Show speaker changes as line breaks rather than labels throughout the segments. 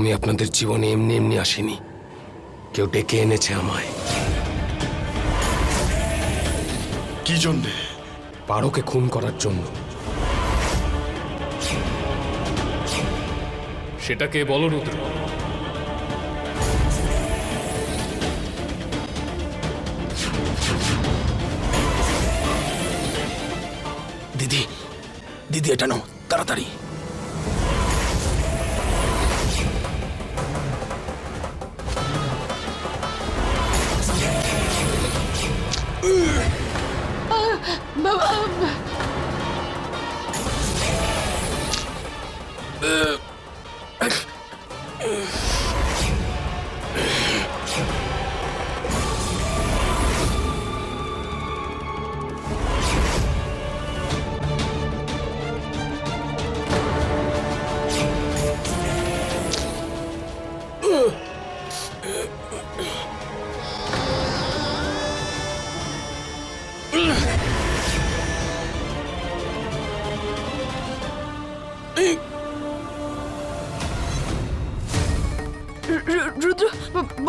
আমি আপনাদের জীবনে এমনি এমনি আসিনি। কেউ ডেকে এনেছে আমায়।
কি জন্যে?
পারোকে খুন করার জন্য। সেটাকে বলো রুদ্র।
দিদি দিদি এটা নাও তাড়াতাড়ি।
love.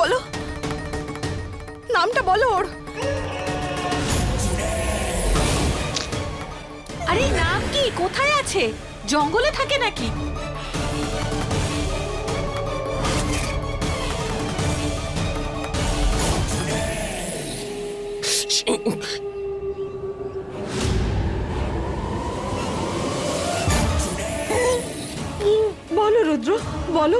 বলো। নামটা বলো ওর।
আরে নাম কি? কোথায় আছে? জঙ্গলে থাকে নাকি?
বলো রুদ্র বলো।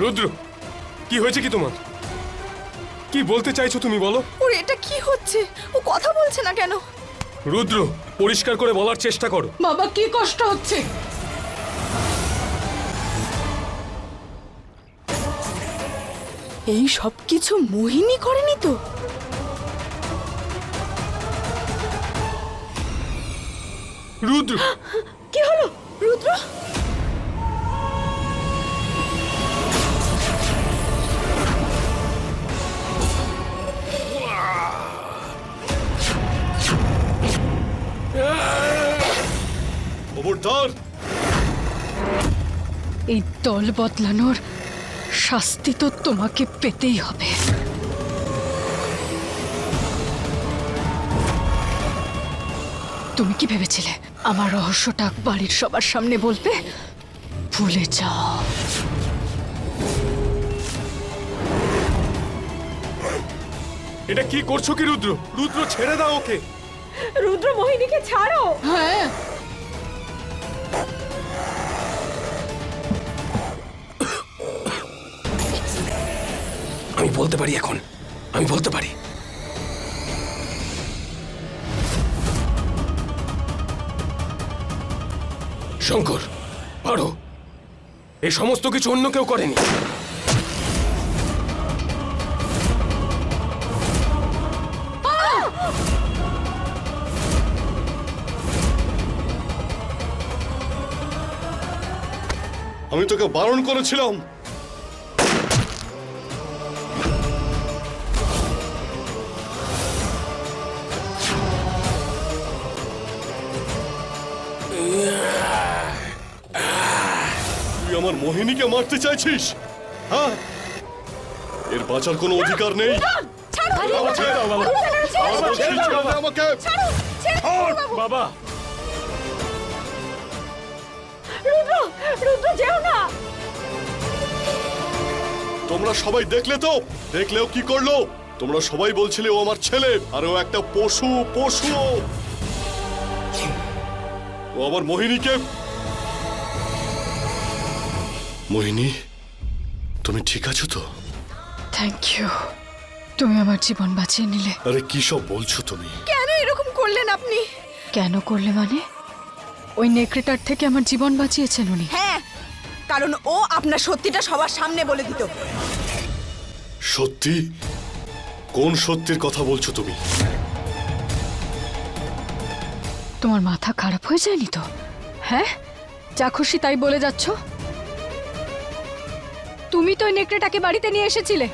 রুদ্র কি
হয়েছে কি তোমার? কি বলতে চাইছো তুমি বলো?
ওর এটা কি হচ্ছে? ও কথা বলছে না কেন?
রুদ্র পরিষ্কার করে বলার চেষ্টা করো।
বাবা কি কষ্ট হচ্ছে? এই সব কিছু মোহিনী করেনি তো?
রুদ্র!
কি হলো রুদ্র?
খবরদার।
এই দল বদলানোর শাস্তি তো তোমাকে পেতেই হবে। তুমি কি ভেবেছিলে আমার রহস্যটা বাড়ির সবার সামনে বলবে? ভুলে যাও।
এটা কি করছ কি রুদ্র? রুদ্র ছেড়ে দাও ওকে।
রুদ্র মোহিনীকে ছাড়ো।
হ্যাঁ।
বলতে পারি এখন? আমি বলতে পারি। শঙ্কর, পারো। এই সমস্ত কিছু অন্য কেউ করেনি।
আমি তোকে বারণ করেছিলাম। মোহিনীকে মারতে চাইছিস? হ্যাঁ? এর বাঁচার কোনো অধিকার নেই। বাবা, তোমরা সবাই দেখলে তো? দেখলেও কি করল? তোমরা সবাই বলছিলে ও আমার ছেলে আর ও একটা পশু পশু। ও আমার মোহিনীকে মোহিনী তুমি ঠিক আছো তো?
থ্যাংক ইউ তুমি আমার জীবন বাঁচিয়ে নিলে।
আরে কি সব বলছো তুমি?
কেন এরকম করলেন আপনি?
কেন করলে মানে? ওই নেকড়েটার থেকে আমার জীবন বাঁচিয়েছেন উনি।
হ্যাঁ কারণ ও আপনার সত্যিটা সবার সামনে বলে দিত।
সত্যি? কোন সত্যির কথা বলছো তুমি?
তোমার মাথা খারাপ হয়ে যায়নি তো? হ্যাঁ? যা খুশি তাই বলে যাচ্ছ? তুমি তো নেকড়েটাকে বাড়িতে নিয়ে এসেছিলে।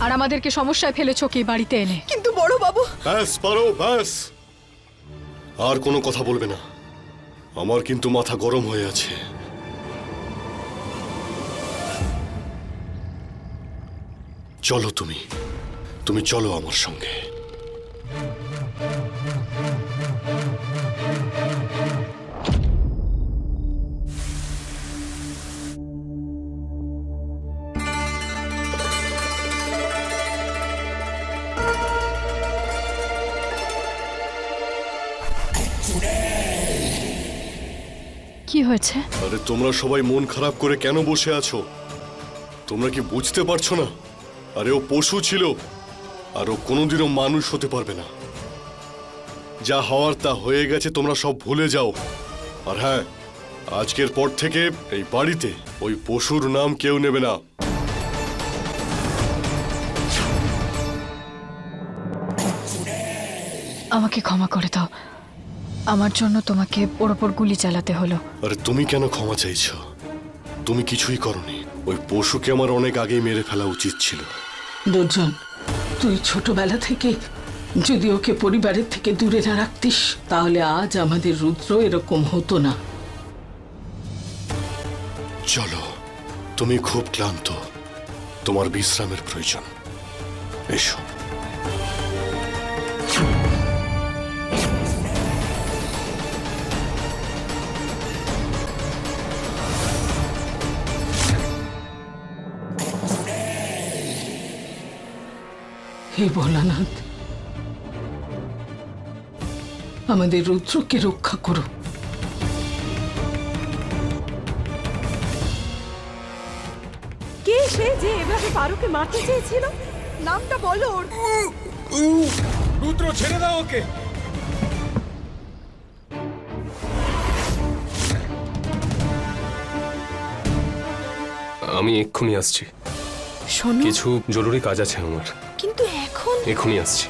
আর আমাদেরকে সমস্যায় ফেলেছো কি বাড়িতে এনে?
কিন্তু বড় বাবু।
ব্যাস পারো ব্যাস। আর কোনো কথা বলবে না। আমার কিন্তু মাথা গরম হয়ে আছে। চলো তুমি। তুমি চলো আমার সঙ্গে।
কি হয়েছে?
আরে তোমরা সবাই মন খারাপ করে কেন বসে আছো? তোমরা কি বুঝতে পারছ না? আরে ও পশু ছিল আর ও কোনোদিনও মানুষ হতে পারবে না। যা হওয়ার তা হয়ে গেছে তোমরা সব ভুলে যাও। আর হ্যাঁ আজকের পর থেকে এই বাড়িতে ওই পশুর নাম কেউ নেবে না।
আমাকে ক্ষমা করে দাও। আমার জন্য তোমাকে ওর ওপর গুলি চালাতে হলো।
আরে তুমি কেন ক্ষমা চাইছো? তুমি কিছুই করনি। ওই পশুকে আমার অনেক আগেই মেরে ফেলা উচিত ছিল।
দুর্জন তুই ছোটবেলা থেকে যদি ওকে পরিবারের থেকে দূরে না রাখতিস তাহলে আজ আমাদের রুদ্র এরকম হতো না।
চলো তুমি খুব ক্লান্ত। তোমার বিশ্রামের প্রয়োজন। এসো।
হে ভোলানাথ আমাদের রুদ্রকে রক্ষা করো।
কে সে যে এভাবে পারুকে মারতে চেয়েছিল? নামটা বলো ওর।
রুদ্র ছেড়ে দাও ওকে। আমি এক্ষুনি আসছি।
শোনো।
কিছু জরুরি কাজ আছে আমার।
কিন্তু এখন
এখনই আসছি।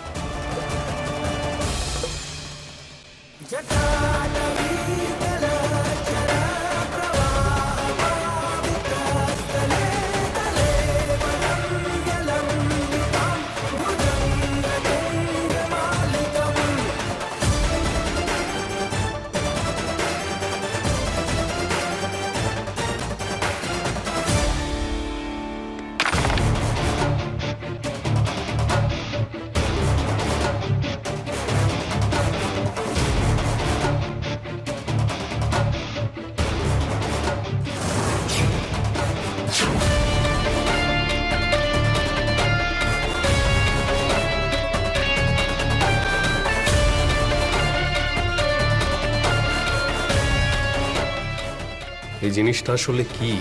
জিনিসটা আসলে কি?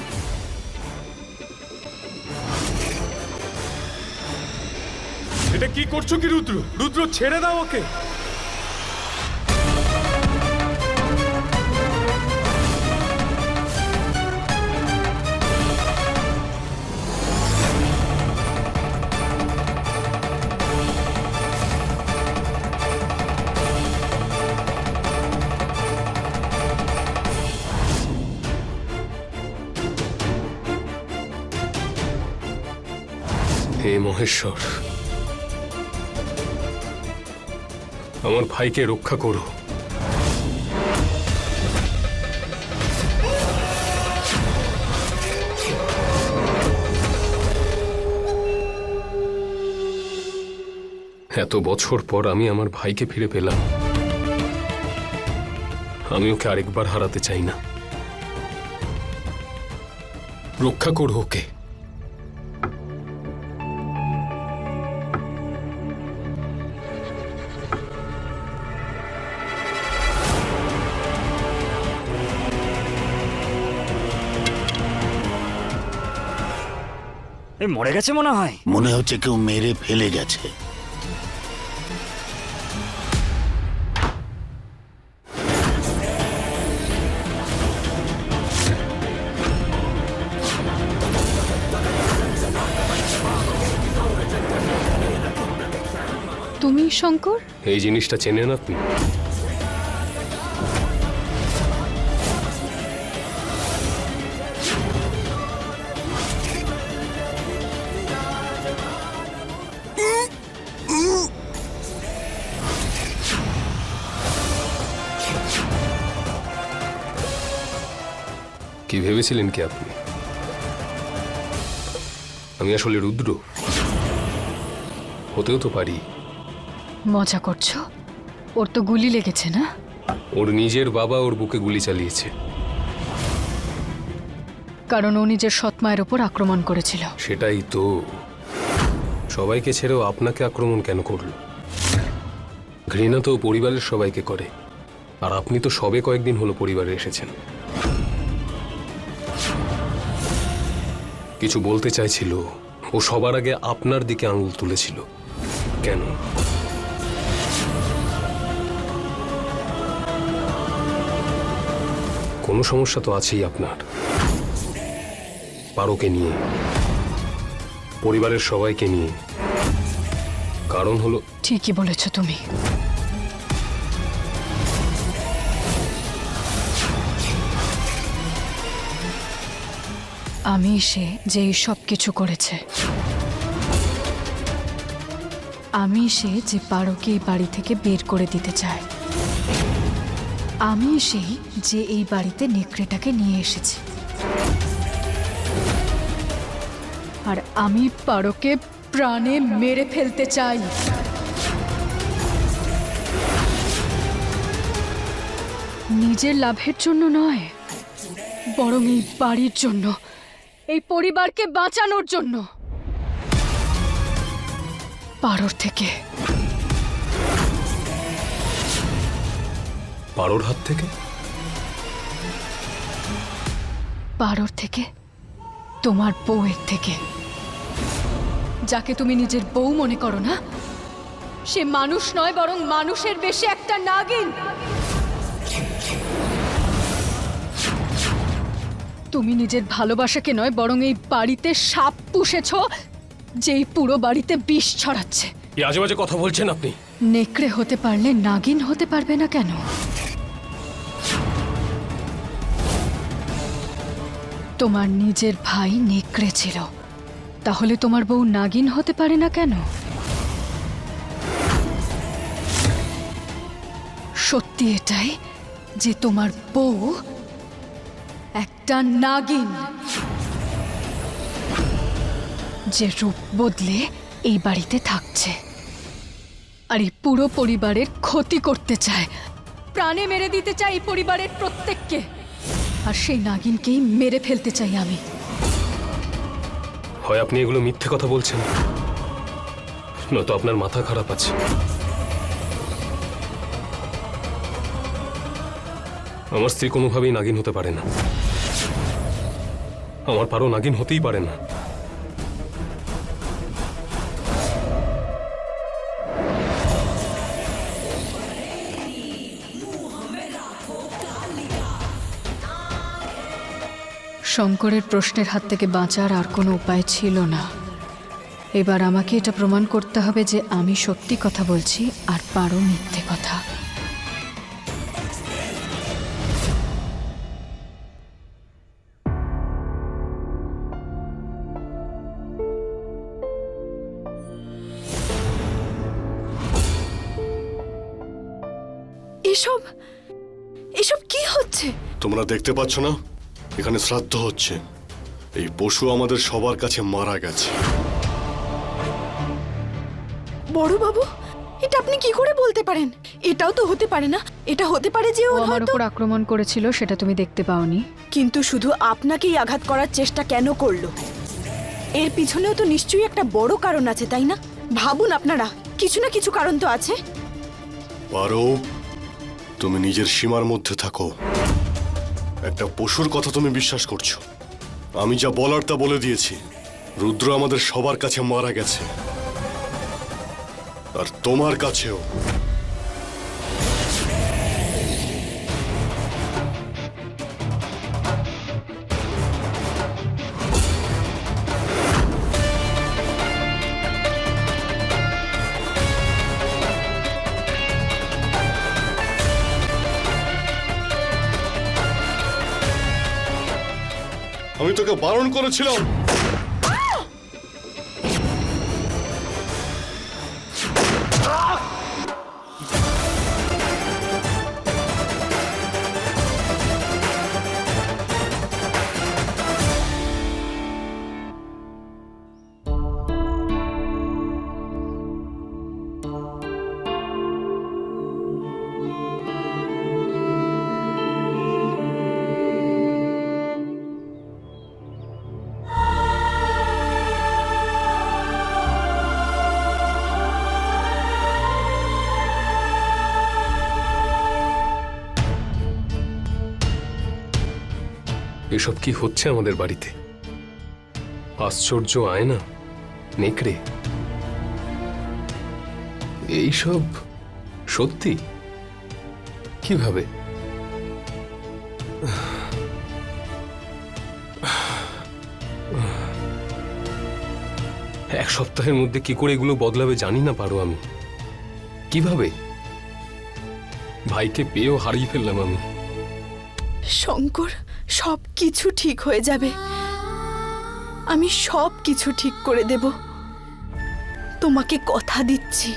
এটা কি করছ কি রুদ্র? রুদ্র ছেড়ে দাও ওকে।
মহেশ্বর, আমার ভাইকে রক্ষা করো। এত বছর পর আমি আমার ভাইকে ফিরে পেলাম। আমি ওকে আরেকবার হারাতে চাই না। রক্ষা করো ওকে।
এ মরে গেছে মনে হয়।
মনে হচ্ছে কেউ মেরে ফেলে গেছে।
তুমি শঙ্কর?
এই জিনিসটা চেনেন আপনি? ভেবেছিলেন কি আপনি? আমি আসলে রুদ্র। হতেও তো পারি।
মজা করছ? ওর তো গুলি লেগেছে না?
ওর নিজের বাবা ওর বুকে গুলি চালিয়েছে।
কারণ ও নিজের সৎ মায়ের ওপর আক্রমণ করেছিল।
সেটাই তো। সবাইকে ছেড়েও আপনাকে আক্রমণ কেন করল? ঘৃণা তো পরিবারের সবাইকে করে। আর আপনি তো সবে কয়েকদিন হলো পরিবারে এসেছেন। কিছু বলতে চাইছিল। ও সবার আগে আপনার দিকে আঙুল তুলেছিল। কেন? কোনো সমস্যা তো আছেই আপনার। পারোকে নিয়ে। পরিবারের সবাইকে নিয়ে। কারণ হলো
ঠিকই বলেছ তুমি। আমি সে, যে সব কিছু করেছে। আমি সে, যে পারোকে এই বাড়ি থেকে বের করে দিতে চায়। আমি সেই যে এই বাড়িতে নেকড়েটাকে নিয়ে এসেছি। আর আমি পারোকে প্রাণে মেরে ফেলতে চাই। নিজের লাভের জন্য নয়, বরং এই বাড়ির জন্য। এই পরিবারকে বাঁচানোর জন্য। পারোর থেকে।
পারোর হাত থেকে?
পারোর থেকে? তোমার বউয়ের থেকে। যাকে তুমি নিজের বউ মনে করো না সে মানুষ নয় বরং মানুষের বেশি একটা নাগিন। তুমি নিজের ভালোবাসাকে নয় বরং এই বাড়িতে সাপ পুষেছ যেই পুরো বাড়িতে বিষ ছড়াচ্ছে।
কি আজে কথা বলছেন আপনি?
নেকড়ে হতে পারলে নাগিন হতে পারবে না কেন? তোমার নিজের ভাই নেকড়ে ছিল। তাহলে তোমার বউ নাগিন হতে পারে না কেন? সত্যি এটাই যে তোমার বউ একটা নাগিন। যে রূপ বদলে এই বাড়িতে থাকছে। আর এই পুরো পরিবারের ক্ষতি করতে চায়। প্রাণে মেরে দিতে চাই এই পরিবারের প্রত্যেককে। আর সেই নাগিনকেই মেরে ফেলতে চাই আমি।
হয় আপনি এগুলো মিথ্যে কথা বলছেন। নয়তো আপনার মাথা খারাপ আছে। আমার স্ত্রী কোনোভাবেই নাগিন হতে পারে না। আমার পারো নাগিন হতেই পারে না।
শঙ্করের প্রশ্নের হাত থেকে বাঁচার আর কোনো উপায় ছিল না। এবার আমাকে এটা প্রমাণ করতে হবে যে আমি সত্যি কথা বলছি আর পারো মিথ্যে কথা।
এসব? এসব কি হচ্ছে?
তোমরা দেখতে পাচ্ছ না? এখানে শ্রাদ্ধ হচ্ছে। এই পশু আমাদের সবার কাছে মারা গেছে।
বড় বাবু এটা আপনি কি করে বলতে পারেন? এটাও তো হতে পারে না। এটা হতে পারে যে
ও আমার উপর আক্রমণ করেছিল সেটা তুমি দেখতে পাওনি।
কিন্তু শুধু আপনাকেই আঘাত করার চেষ্টা কেন করল? এর পিছনেও তো নিশ্চয়ই একটা বড় কারণ আছে তাই না? ভাবুন আপনারা কিছু না কিছু কারণ তো আছে।
পারো তুমি নিজের সীমার মধ্যে থাকো। একটা পশুর কথা তুমি বিশ্বাস করছ। আমি যা বলার তা বলে দিয়েছি। রুদ্র আমাদের সবার কাছে মারা গেছে। আর তোমার কাছেও। বারণ করেছিলাম।
এসব কি হচ্ছে আমাদের বাড়িতে? আশ্চর্য আয়না, নেকড়ে। এইসব সত্যি? কীভাবে? এক সপ্তাহের মধ্যে কি করে এগুলো বদলাবে জানি না পারো আমি। কীভাবে? ভাইকে পেয়েও হারিয়ে ফেললাম আমি।
শঙ্কর সব কিছু ঠিক হয়ে যাবে। আমি সব কিছু ঠিক করে দেব। তোমাকে কথা দিচ্ছি।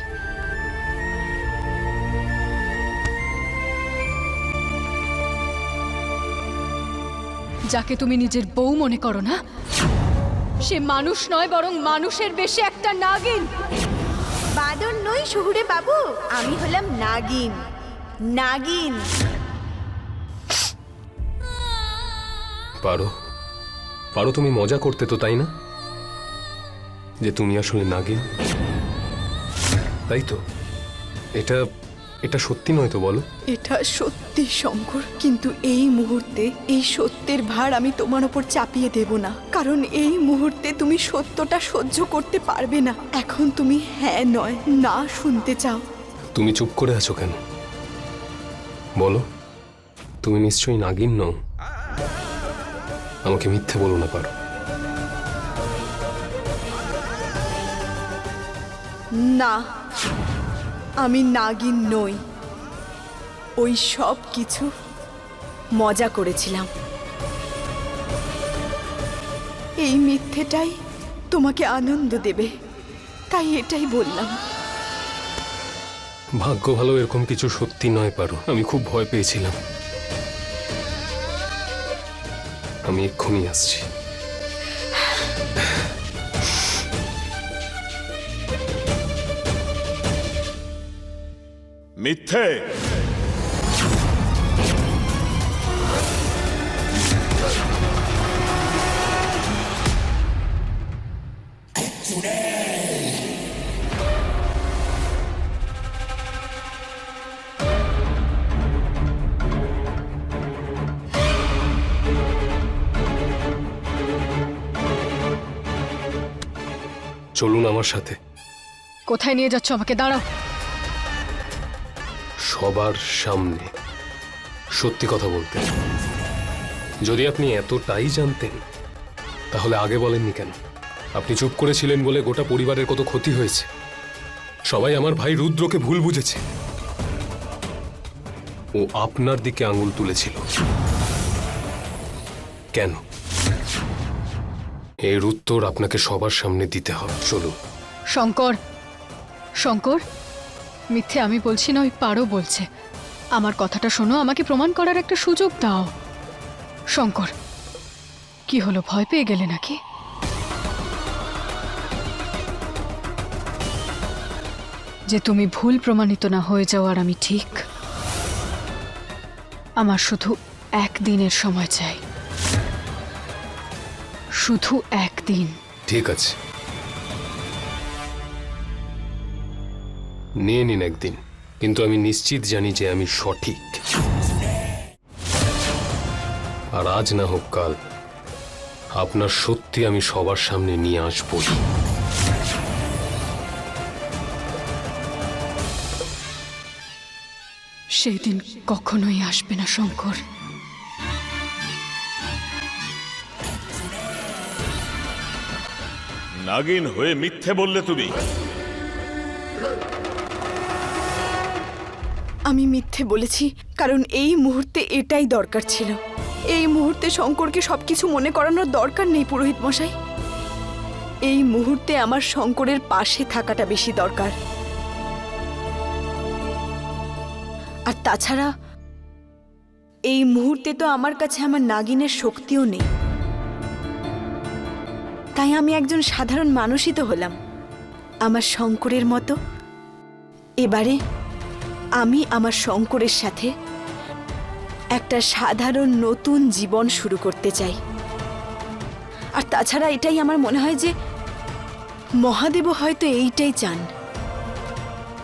যাকে তুমি নিজের বউ মনে করো না সে মানুষ নয় বরং মানুষের বেশে একটা নাগিন।
বাদর নই শহুরে বাবু আমি হলাম নাগিন। নাগিন।
পারো। পারো তুমি মজা করতে তো তাই না? যে তুমি আসলে নাগিন। তাই তো? এটা এটা সত্যি নয় তো বলো।
এটা সত্যি শঙ্কর। কিন্তু এই মুহূর্তে এই সত্যের ভার আমি তোমার ওপর চাপিয়ে দেব না। কারণ এই মুহূর্তে তুমি সত্যটা সহ্য করতে পারবে না। এখন তুমি হ্যাঁ নয় না শুনতে চাও।
তুমি চুপ করে আছো কেন? বলো। তুমি নিশ্চয়ই নাগিন নও। আমাকে মিথ্যে বলো না পারো।
না আমি নাগিন নই। ওই সব কিছু মজা করেছিলাম। এই মিথ্যেটাই তোমাকে আনন্দ দেবে তাই এটাই বললাম।
ভাগ্য ভালো এরকম কিছু সত্যি নয় পারো আমি খুব ভয় পেয়েছিলাম। আমি এক্ষুনি আসছি।
মিথ্যে!
চলুন আমার সাথে।
কোথায় নিয়ে যাচ্ছ আমাকে? দাঁড়াও।
সবার সামনে। সত্যি কথা বলতে যদি আপনি এতটাই জানতেন তাহলে আগে বলেননি কেন? আপনি চুপ করেছিলেন বলে গোটা পরিবারের কত ক্ষতি হয়েছে। সবাই আমার ভাই রুদ্রকে ভুল বুঝেছে। ও আপনার দিকে আঙুল তুলেছিল। কেন? এর উত্তর আপনাকে সবার সামনে দিতে হবে। চলুন।
শঙ্কর শঙ্কর, মিথ্যে আমি বলছি না ওই পারো বলছে। আমার কথাটা শোনো, আমাকে প্রমাণ করার একটা সুযোগ দাও। শঙ্কর, কি হলো, ভয় পেয়ে গেলে নাকি? যে তুমি ভুল প্রমাণিত না হয়ে যাও আর আমি ঠিক। আমার শুধু একদিনের সময় চাই। শুধু একদিন।
ঠিক আছে। নিয়ে নিন একদিন কিন্তু আমি নিশ্চিত জানি যে আমি সঠিক। আর আজ না হোক কাল আপনার সত্যি আমি সবার সামনে নিয়ে আসবই।
সেই দিন কখনোই আসবে না শঙ্কর।
নাগিন হয়ে মিথ্যে বললে তুমি।
আমি মিথ্যে বলেছি, কারণ এই মুহূর্তে এটাই দরকার ছিল। এই মুহূর্তে শঙ্করকে সবকিছু মনে করানোর দরকার নেই, পুরোহিত মশাই। এই মুহূর্তে আমার শঙ্করের পাশে থাকাটা বেশি দরকার। আর তাছাড়া, এই মুহূর্তে তো আমার কাছে আমার নাগিনের শক্তিও নেই। তাই আমি একজন সাধারণ মানুষই তো হলাম। আমার শঙ্করের মতো। এবারে আমি আমার শঙ্করের সাথে একটা সাধারণ নতুন জীবন শুরু করতে চাই। আর তাছাড়া এটাই আমার মনে হয় যে মহাদেবও হয়তো এইটাই চান।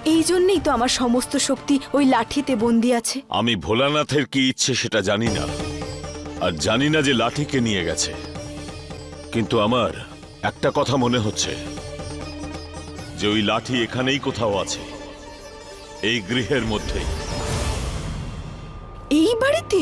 এই জন্যেই তো আমার সমস্ত শক্তি ওই লাঠিতে বন্দি আছে।
আমি ভোলানাথের কি ইচ্ছে সেটা জানি না।
আর জানি না যে লাঠিকে নিয়ে গেছে। কিন্তু আমার একটা কথা মনে হচ্ছে। যে ওই লাঠি এখানেই কোথাও আছে। এই গৃহের মধ্যে
এই বাড়িতে?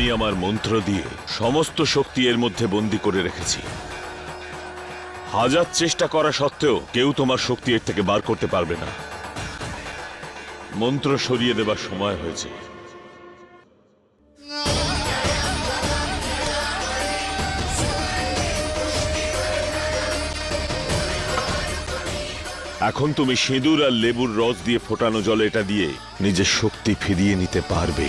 আমি আমার মন্ত্র দিয়ে সমস্ত শক্তি এর মধ্যে বন্দি করে রেখেছি। হাজার চেষ্টা করা সত্ত্বেও কেউ তোমার শক্তি এর থেকে বার করতে পারবে না। মন্ত্র সরিয়ে দেবার সময় হয়েছে। এখন তুমি সিঁদুর আর লেবুর রস দিয়ে ফোটানো জলে এটা দিয়ে নিজের শক্তি ফিরিয়ে নিতে পারবে।